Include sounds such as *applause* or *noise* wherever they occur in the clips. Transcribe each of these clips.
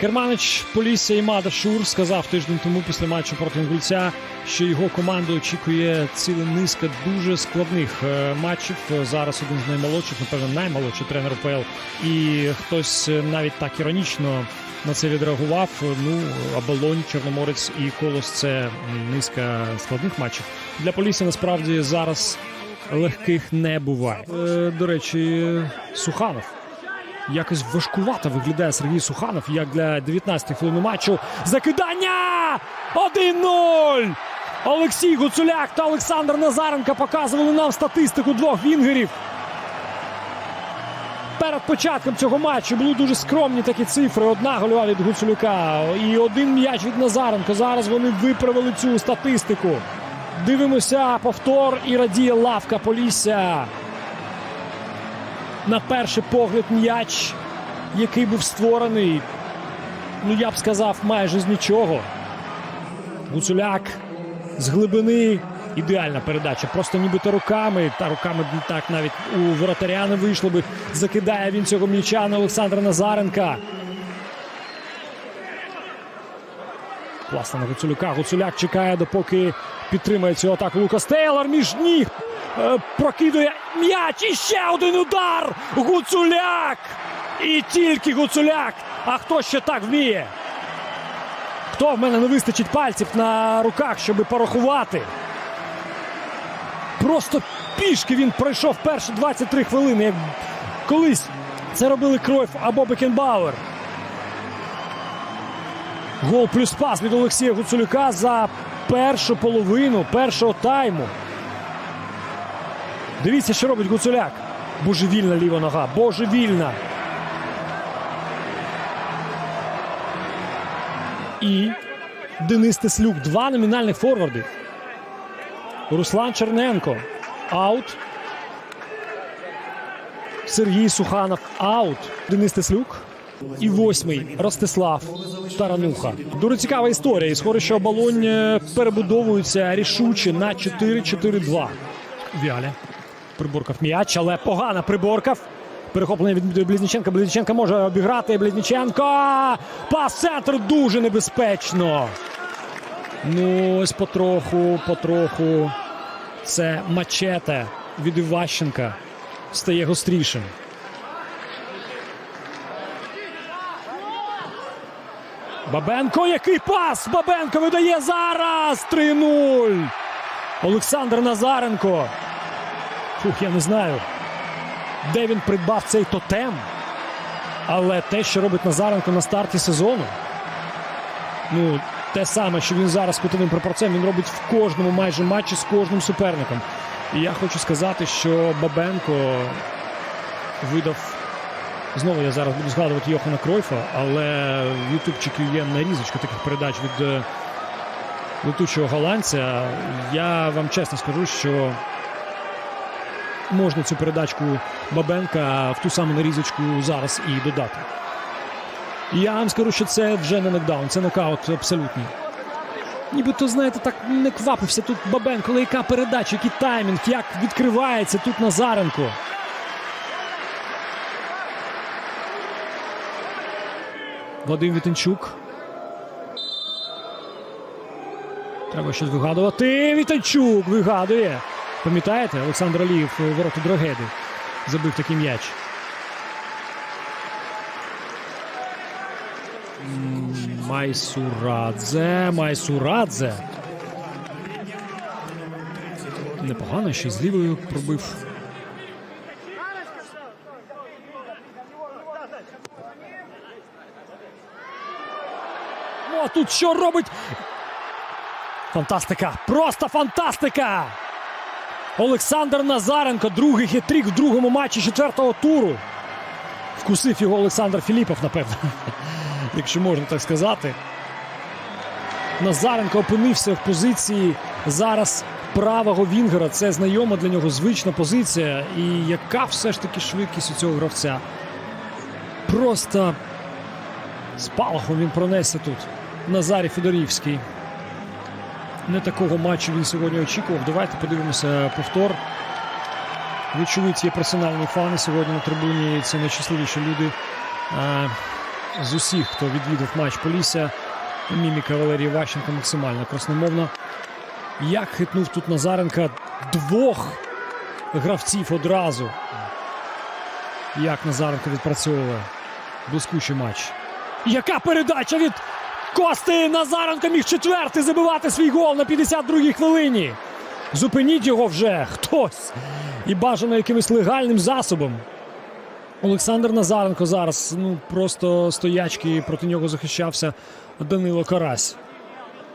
Керманич Полісся і Мада Шур сказав тиждень тому після матчу проти Інгульця, що його команду очікує ціла низка дуже складних е, матчів. Зараз один з наймолодших, напевно, наймолодший тренер УПЛ. І хтось е, навіть так іронічно на це відреагував. Ну, Абалонь, Чорноморець і Колос це низка складних матчів. Для Полісся насправді зараз легких не буває. Е, До речі, Суханов. Якось важкувато виглядає Сергій Суханов, як для 19-ї хвилини матчу. Закидання! 1-0! Олексій Гуцуляк та Олександр Назаренко показували нам статистику двох вінгерів. Перед початком цього матчу були дуже скромні такі цифри. Одна гольова від Гуцуляка і один м'яч від Назаренко. Зараз вони виправили цю статистику. Дивимося повтор і радіє лавка Полісся. На перший погляд м'яч, який був створений, ну я б сказав, майже з нічого. Гуцуляк з глибини. Ідеальна передача. Просто нібито руками. Та руками так навіть у воротаря не вийшло би. Закидає він цього м'яча на Олександра Назаренка. Класно на Гуцулюка. Гуцуляк чекає, допоки підтримає цю атаку Лукас Тейлор між ніг. Е, прокидує м'яч. І ще один удар. Гуцуляк. І тільки Гуцуляк. А хто ще так вміє? Хто в мене не вистачить пальців на руках, щоб порахувати? Просто пішки він пройшов перші 23 хвилини. Як колись це робили Кройф або Бекенбауер. Гол плюс пас від Олексія Гуцулюка за першу половину першого тайму. Дивіться, що робить Гуцуляк. Божевільна ліва нога. Божевільна. І Денис Теслюк. Два номінальних форварди. Руслан Черненко. Аут. Сергій Суханов. Аут. Денис Теслюк. І восьмий Ростислав Тарануха. Дуже цікава історія. І схоже, що оболонь е, перебудовується рішуче на 4-4-2. Вяля. Приборкав м'яч, але погано приборкав. Перехоплення від Близніченка. Близніченка може обіграти. Близніченко. Пас центр дуже небезпечно. Ну, ось потроху, потроху. Це мачете від Іващенка стає гострішим. Бабенко, який пас! Бабенко видає зараз! 3-0. Олександр Назаренко. Фух, я не знаю, де він придбав цей тотем. Але те, що робить Назаренко на старті сезону, ну, те саме, що він зараз кутовим прапорцем, він робить в кожному майже матчі з кожним суперником. І я хочу сказати, що Бабенко видав. Знову я зараз буду згадувати Йохана Кройфа, але в Ютубчику є нарізочка таких передач від е, летучого голландця. Я вам чесно скажу, що можна цю передачку Бабенка в ту саму нарізочку зараз і додати. Я вам скажу, що це вже не нокдаун, це нокаут абсолютний. Нібито, знаєте, так не квапився тут Бабенко, але яка передача, який таймінг, як відкривається тут Назаренко. Вадим Вітенчук. Треба щось вигадувати. Вітенчук вигадує. Пам'ятаєте, Олександр Алієв у ворота Дрогеди забив такий м'яч. Майсурадзе, Майсурадзе. Непогано, ще з лівою пробив. О, тут що робить? Фантастика! Просто фантастика! Олександр Назаренко, другий хитрик в другому матчі четвертого туру. Вкусив його Олександр Філіпов, напевно, *laughs* якщо можна так сказати. Назаренко опинився в позиції зараз правого Вінгера. Це знайома для нього звична позиція. І яка все ж таки швидкість у цього гравця? Просто спалахом він пронесся тут. Назарій Федорівський. Не такого матчу він сьогодні очікував. Давайте подивимося повтор. Вочевидь, є персональні фани сьогодні на трибуні. Це найщасливіші люди. А, з усіх, хто відвідав матч Полісся, міміка Валерії Ващенко максимально красномовна. Як хитнув тут Назаренка двох гравців одразу. Як Назаренко відпрацьовує. Блискучий матч. Яка передача від Кости Назаренко міг четвертий забивати свій гол на 52-й хвилині. Зупиніть його вже хтось. І бажано якимось легальним засобом. Олександр Назаренко зараз ну просто стоячки проти нього захищався Данило Карась.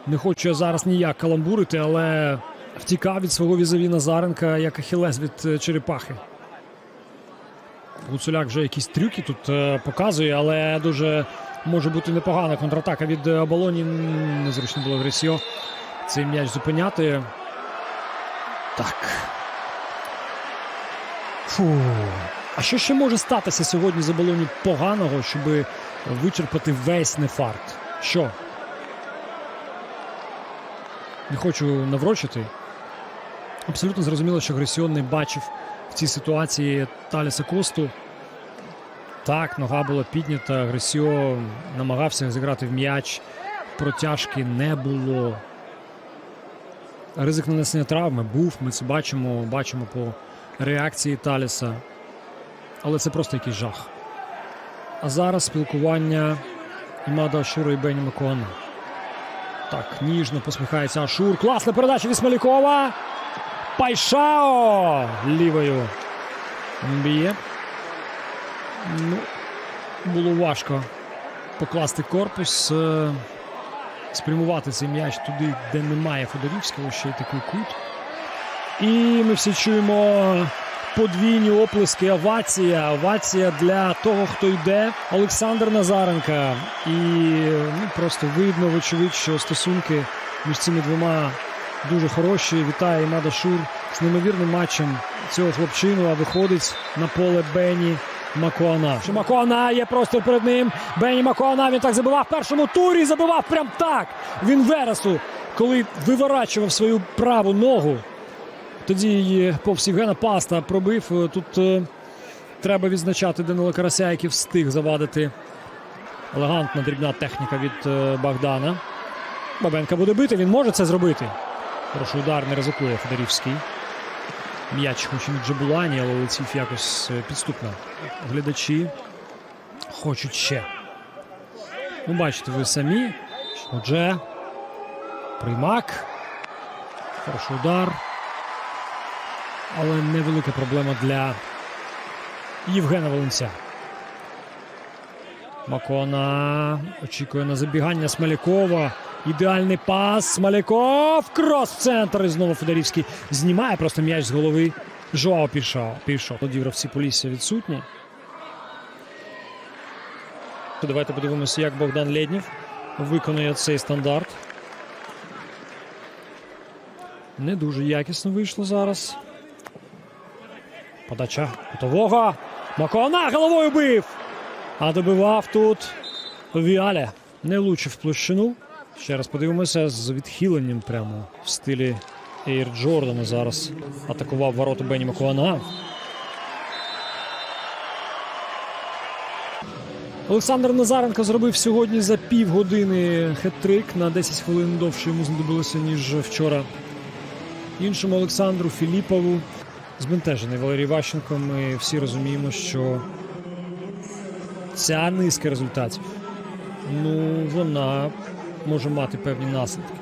Не хочу я зараз ніяк каламбурити, але втікав від свого візові Назаренка як ахілес від е, черепахи. Гуцуляк вже якісь трюки тут е, показує, але дуже може бути непогана контратака від е, оболоні. Незручно було Гресіо цей м'яч зупиняти. Так. Фу. А що ще може статися сьогодні з оболоні поганого, щоб вичерпати весь нефарт? Що? Не хочу наврочити. Абсолютно зрозуміло, що Гресіон не бачив в цій ситуації Таліса Косту. Так, нога була піднята. Гресіо намагався зіграти в м'яч. Протяжки не було. Ризик нанесення травми був. Ми це бачимо, бачимо по реакції Таліса. Але це просто якийсь жах. А зараз спілкування Імада Ашура і Бені Макуана. Так, ніжно посміхається Ашур. Класна передача від Смолякова. Пайшао лівою б'є. Ну, було важко покласти корпус, е, спрямувати цей м'яч туди, де немає Федорівського, ще й такий кут. І ми всі чуємо подвійні оплески. Овація. Овація для того, хто йде. Олександр Назаренка. І ну, просто видно, вочевидь, що стосунки між цими двома дуже хороші. Вітає Імада Шур з неймовірним матчем цього хлопчину. А виходить на поле Бені Макуана. Що Макуана є простір перед ним. Бені Макуана він так забивав в першому турі. Забивав прям так. Він Вересу, коли виворачував свою праву ногу. Тоді її повз Євгена Паста пробив. Тут е, треба відзначати Данила Карася, який встиг завадити. Елегантна дрібна техніка від е, Богдана. Бабенка буде бити, він може це зробити. Хороший удар не ризикує Федорівський. М'яч хоч і від Джабулані, але летів якось е, підступно. Глядачі хочуть ще. Ну, бачите, ви самі. Отже, приймак. Хороший удар. Але невелика проблема для Євгена Волинця. Макона очікує на забігання Смолякова. Ідеальний пас. Смоляков. Крос в центр. І знову Федорівський знімає просто м'яч з голови. Жоао пішов. пішов. Гравці Полісся відсутні. Давайте подивимося, як Богдан Лєднєв виконує цей стандарт. Не дуже якісно вийшло зараз. Подача готового. Макона головою бив. А добивав тут Віаля. Не влучив площину. Ще раз подивимося з відхиленням прямо в стилі Ейр Джордана зараз. Атакував ворота Бені Макуана. Олександр Назаренко зробив сьогодні за півгодини хет-трик. На 10 хвилин довше йому знадобилося, ніж вчора. Іншому Олександру Філіпову збентежений Валерій Ващенко. Ми всі розуміємо, що ця низка результатів ну, вона може мати певні наслідки.